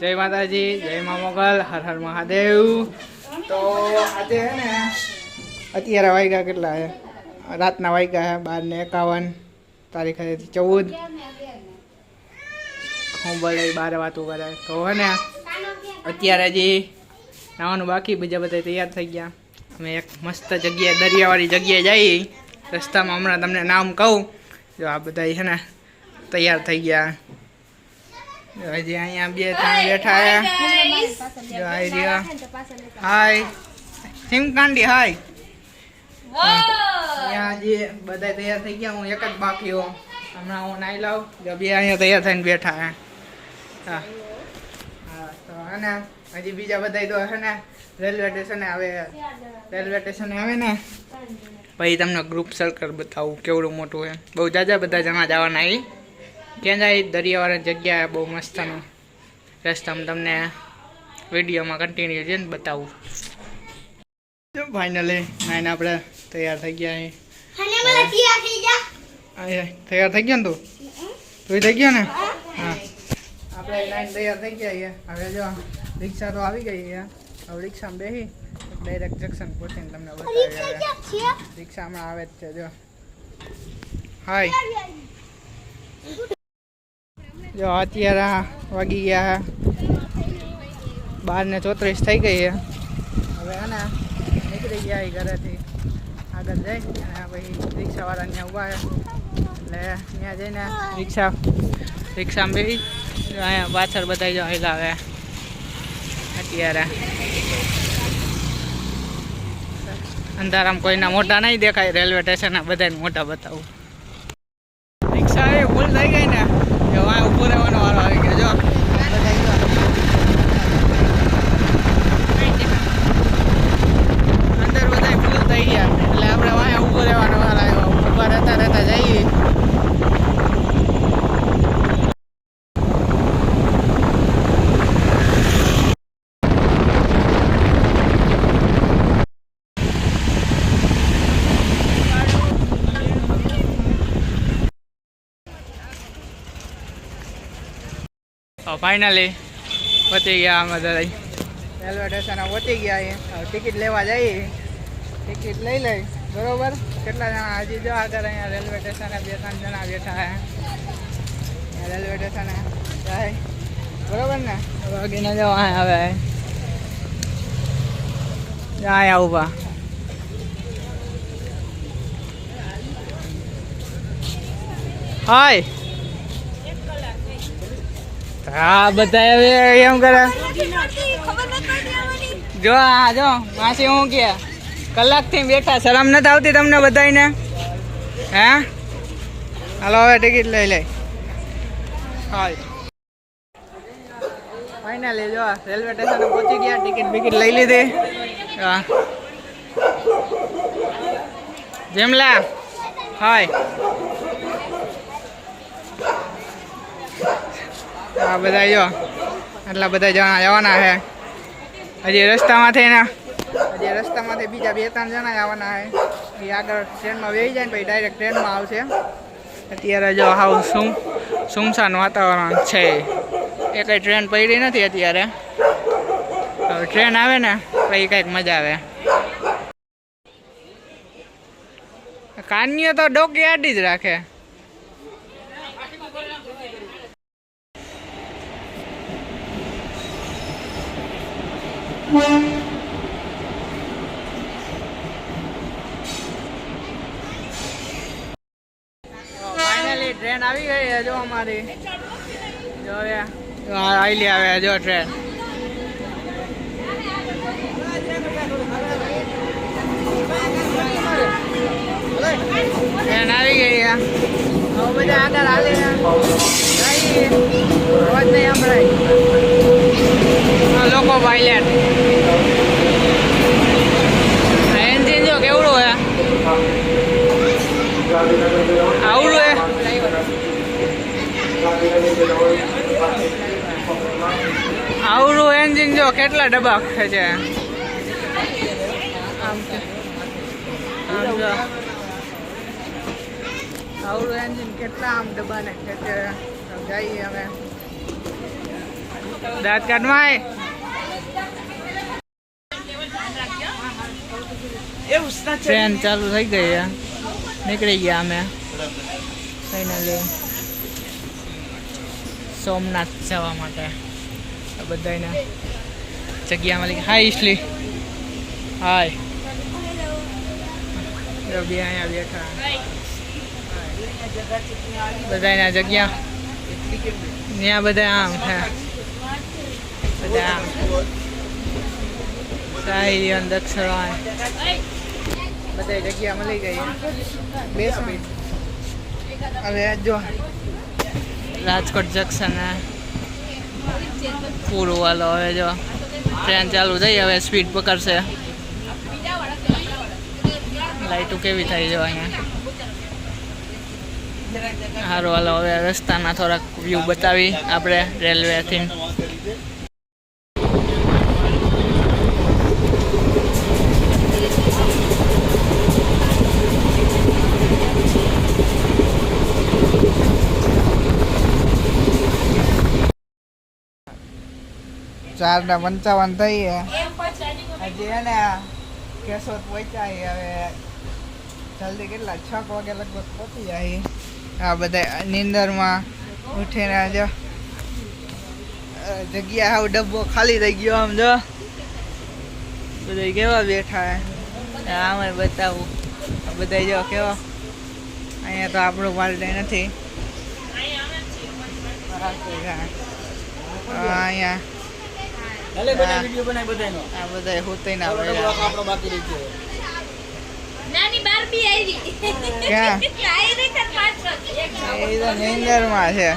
જય માતાજી, જય મા મોગલ, હર હર મહાદેવ. તો આજે હે ને, અત્યારે વાગ્યા કેટલા છે રાતના વાગ્યા છે બાર ને એકાવન, તારીખ હતી ચૌદ. હું બોલે બાર વાતો કરે. તો હે ને, અત્યારે હજી નાવાનું બાકી, બીજા બધા તૈયાર થઈ ગયા. અમે એક મસ્ત જગ્યાએ, દરિયાવાળી જગ્યાએ જઈએ રસ્તામાં હમણાં તમને નામ કહું. જો આ બધા છે ને, તૈયાર થઈ ગયા. જો હજી અહીંયા બે ત્રણ બેઠા છે જો આઈ રહ્યા. હાય. સિમકાંડી હાય. અહીંયા હજી બધા તૈયાર થઈ ગયા હું એક જ બાકી હો હમણાં હું નાઈ લાવ જો બે અહીંયા તૈયાર થઈને બેઠા હે. હા. હા તો હે ને હજી બીજા બધા તો હે ને રેલવે સ્ટેશને આવે. રેલવે સ્ટેશને આવે ને પછી તમને ગ્રુપ સર્કલ બતાવું કેવડું મોટું છે બહુ જાજા બધા જણા જવાના એ ક્યાં જાય દરિયાવાળા જગ્યા બહુ મસ્તનું રસ્તામાં તમને વિડીયોમાં કન્ટિન્યુ છે ને બતાવું. ફાઇનલી નાઈને આપણે તૈયાર થઈ ગયા તૈયાર થઈ ગયો ને તું? તું થઈ ગયો ને? હા. આપણે નાઈન તૈયાર થઈ ગયા હવે જો રિક્ષા તો આવી ગઈ હવે રિક્ષામાં બેસી ડાયરેક્ટ જંકશન પહોંચીને તમને બતાવી રિક્ષામાં આવે જ છે જો. હાય જો અત્યારે વાગી ગયા બાર ને ચોત્રીસ થઈ ગઈ છે. હવે આને નીકળી ગયા એ ઘરેથી. આગળ જઈ અને પછી રિક્ષાવાળા ત્યાં ઊભા એટલે ત્યાં જઈને રિક્ષા, રિક્ષામાં બેસી અહીંયા પાછળ બધા જો હવે અત્યારે. અંધારામાં કોઈના મોટા નહીં દેખાય, રેલવે સ્ટેશનના બધાને મોટા બતાવું રિક્ષા એ ફૂલ થઈ ગઈ ને જો આ ઊભો રહેવાનો વારો આવી ગયો જો બધા જો. અંદર બધા ફૂલ થઈ ગયા એટલે આપણે વાંહે ઊભો રહેવાનો વારો આવ્યો ઊભા રહેતા રહેતા જઈએ ફાઇનલી પતી ગયા અમે બધા રેલવે સ્ટેશન પહોંચી ગયા હવે ટિકિટ લેવા જઈએ. ટિકિટ લઈ લઈ. બરોબર? કેટલા જણા? હજી જો આગળ અહીંયા રેલવે સ્ટેશને બે ત્રણ જણા બેઠા હે. રેલવે સ્ટેશને જાય. બરોબર ને? બાકીને જો અહીંયા હવે અહીંયા ઊભા. હાય. હા બધા હવે એમ કરે. જો હા જો, માસી હું કે, કલાકથી બેઠા, શરમ નથી આવતી તમને બધાને હે? હાલો, હવે ટિકિટ લઈ લઈ. હાય ફાઇનલી જો, રેલવે સ્ટેશન પહોંચી ગયા, ટિકિટ બિકિટ લઈ લીધી. હા જેમલા, હાય. આ બધા જો, આટલા બધા જણા જવાના છે. હજી રસ્તામાંથી ને, હજી રસ્તામાંથી બીજા બે ત્રણ જણા આવવાના છે. એ આગળ ટ્રેનમાં વેહી જાય ને પછી ડાયરેક્ટ ટ્રેનમાં આવશે. અત્યારે જો હાવ સુમ, સુમસાન વાતાવરણ છે. એ કંઈ ટ્રેન પડી નથી અત્યારે. હવે ટ્રેન આવે ને, પછી કંઈક મજા આવે. કાનીઓ તો ડોકી આડી જ રાખે. ટ્રેન આવી ગઈ જો અમારી. જો આવેલી આવે જો ટ્રેન ટ્રેન આવી ગઈ હવે બધા આગળ હાલે જઈએ નહીં સંભળાય. આ લોકો પાયલેટ એન્જિન જો કેવડું હે આવડું હે આવડું એન્જિન જો કેટલા ડબ્બા છે આમ છે. આમ જો આવડું એન્જિન કેટલા આમ ડબ્બાને ખેંચે જઈએ અમે દાંત કાઢવાય ટ્રેન ચાલુ થઈ ગઈ. નીકળી ગયા અમે. ફાઇનલી સોમનાથ જવા માટે. બધાને જગ્યા મળી. હાય ઈસલી હાય બે અહીંયા બેઠા બધાના જગ્યા. ત્યાં બધા આમ હે બધા આમ. સાહિર્યન દક્ષિણ. બધા જગ્યા મળી ગઈ. બેસો. હવે જો. રાજકોટ જંકશન પૂરું વાલો હવે જો. ટ્રેન ચાલુ થઈ, હવે સ્પીડ પકડશે. લાઈટો કેવી થઈ જો અહીંયા? સારું હાલો, હવે રસ્તાના થોડાક વ્યૂ બતાવી આપણે રેલવેથી ચાર ને પંચાવન થઈ હજી હે ને કેશોદ પહોંચાય હવે જલ્દી કેટલા? છ વાગે લગભગ પહોંચી જાય આ બધા નીંદરમાં ઉઠીને જો અ, જગ્યા હાવ ડબ્બો ખાલી થઈ ગયો આમ જો. બધા કેવા બેઠા હે આમે બતાવું. આ બધા જો કેવા? અહીંયા તો આપણું પાલટે નથી. હા, અહીંયા. ભલે બધા વિડિયો બનાય બધાયનો. આ બધાય હોતઈના ના બ્લોક આપણો બાકી રહી ગયો. નાની બારબી આવી. ક્યાં? આઈ કર પાછળ એ તો નીંદરમાં છે.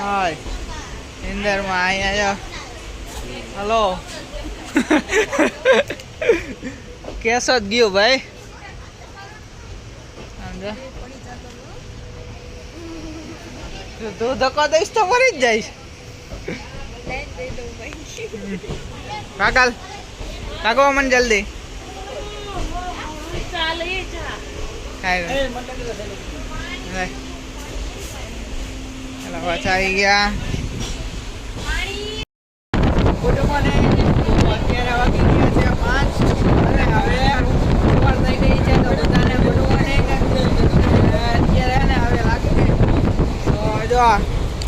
હાય. અહીંયા જો. હલો. કેસો જ ગયો ભાઈ. આમ જો. તું તું ધક્કો દઈશ તો મરી જ જઈશ. કાકાલ કાકો મને જલ્દી. પાછા આવી ગયા. અત્યારે વાગી ગયા છે પાંચ. અને હવે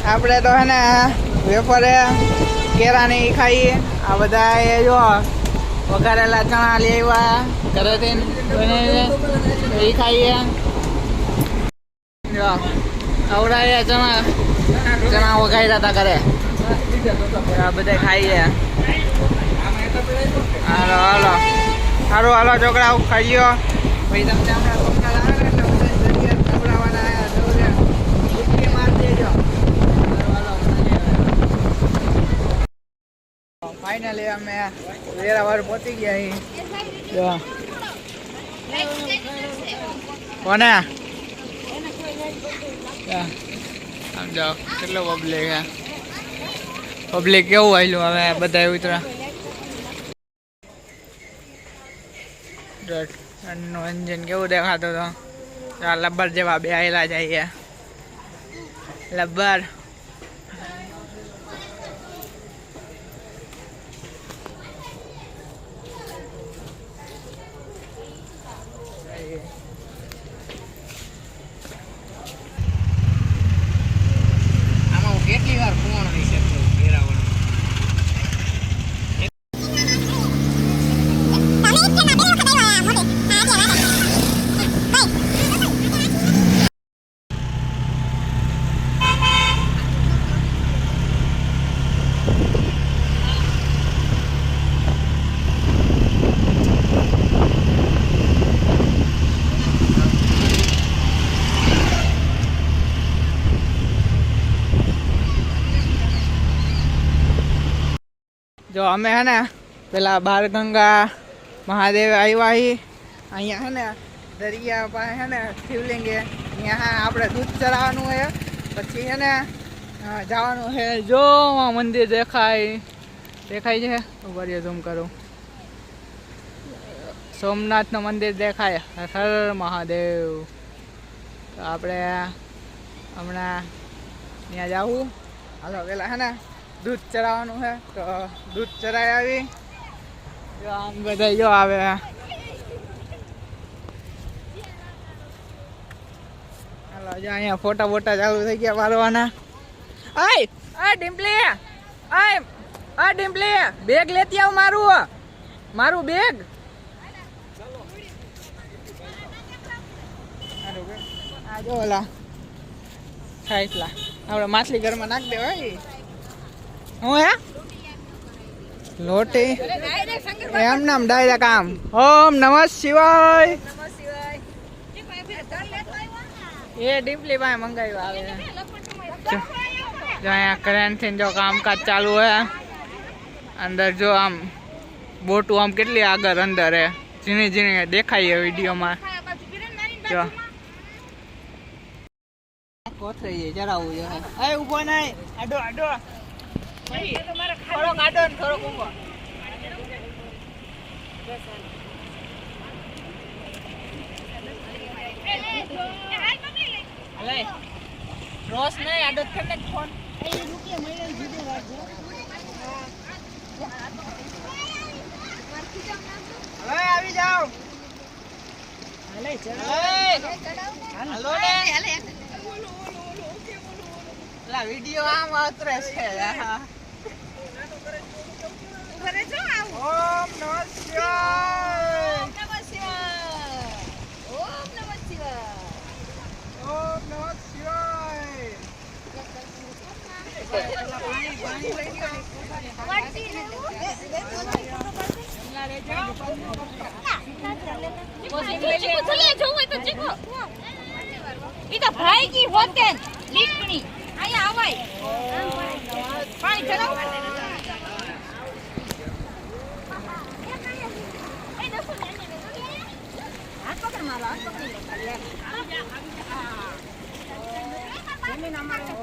આપણે તો હે ને વેફરે કેરા ઈ ખાઈએ. આ બધા એ જો વઘારેલા ચણા લેવા ઘરેથી બનાવીને એ ખાઈએ. જો ચણા ચણા વઘાર્યા હતા ઘરે. આ બધા ખાઈએ. હાલો હાલો. સારું હાલો છોકરા ખાઈ ગયો ભાઈ, તમને હમણાં સોમનાથ આવે ને એટલે બધા જગ્યાએ ખવડાવવાના આયા જવું છે ડૂબકી માર દેજો ફાઇનલી અમે વેરાવાર પહોંચી ગયા કોને. આમ કેટલો પબ્લિક હે પબ્લિક કેવું આવેલું હવે બધા ઉતરા નું એન્જિન કેવું દેખાતું તો આ લબ્બર જેવા બે આયેલા જઈએ લબ્બર આમાં હું કેટલી વાર ફોન આવી શકતો વેરાવળ જો અમે હે ને પેલા બાળગંગા મહાદેવ આવ્યા અહીંયા હે ને દરિયા પાસે હે ને શિવલિંગે અહીંયા આપણે દૂધ ચડાવવાનું હે. પછી હે ને જવાનું હે જો મંદિર દેખાય. દેખાય છે? ઊભા રહ્યો ઝૂમ કરું. સોમનાથનું મંદિર દેખાય. હર મહાદેવ. તો આપણે હમણાં ત્યાં જાવું. હાલો પેલા હે ને દૂધ ચરાવવાનું છે, તો દૂધ ચરાવી આવી. જો આમ બધા જો આવે હાલો, જો અહીંયા ફોટા ફોટા ચાલુ થઈ ગયા મારવાના આય, આ ડિમ્પલી, આય, આ ડિમ્પલી બેગ લેતી આવ મારું. મારું બેગ આ જો ઓલા ખાઈસલા આપણે માછલી ઘરમાં નાખ દેવાય. હું હે? લોટી. એમ નામ ડાયરેક્ટ આમ ઓમ નમઃ શિવાય. એ ડીપલી પાસે મંગાવ્યું આવે. જો અહીંયા કરંટથી જો કામકાજ ચાલુ હે. અંદર જો આમ બોટું આમ કેટલી આગળ અંદર હે. ઝીણી ઝીણી દેખાય વિડીયોમાં. જો. કોથળી જરાવું જો એ ઊભો નહીં. આડો આડો. થોડોક આડો ને રોસ નહીં આડો ફોન. હવે આવી જાઓ. હાલો ને. લા આમ અતરે છે. હા. ઓમ નમઃ શિવાય ઓમ નમઃ શિવાય ઈ તો ભાઈ કી હોતે લીકણી અહીંયા આવાય પાણી ચલાવ Ini namanya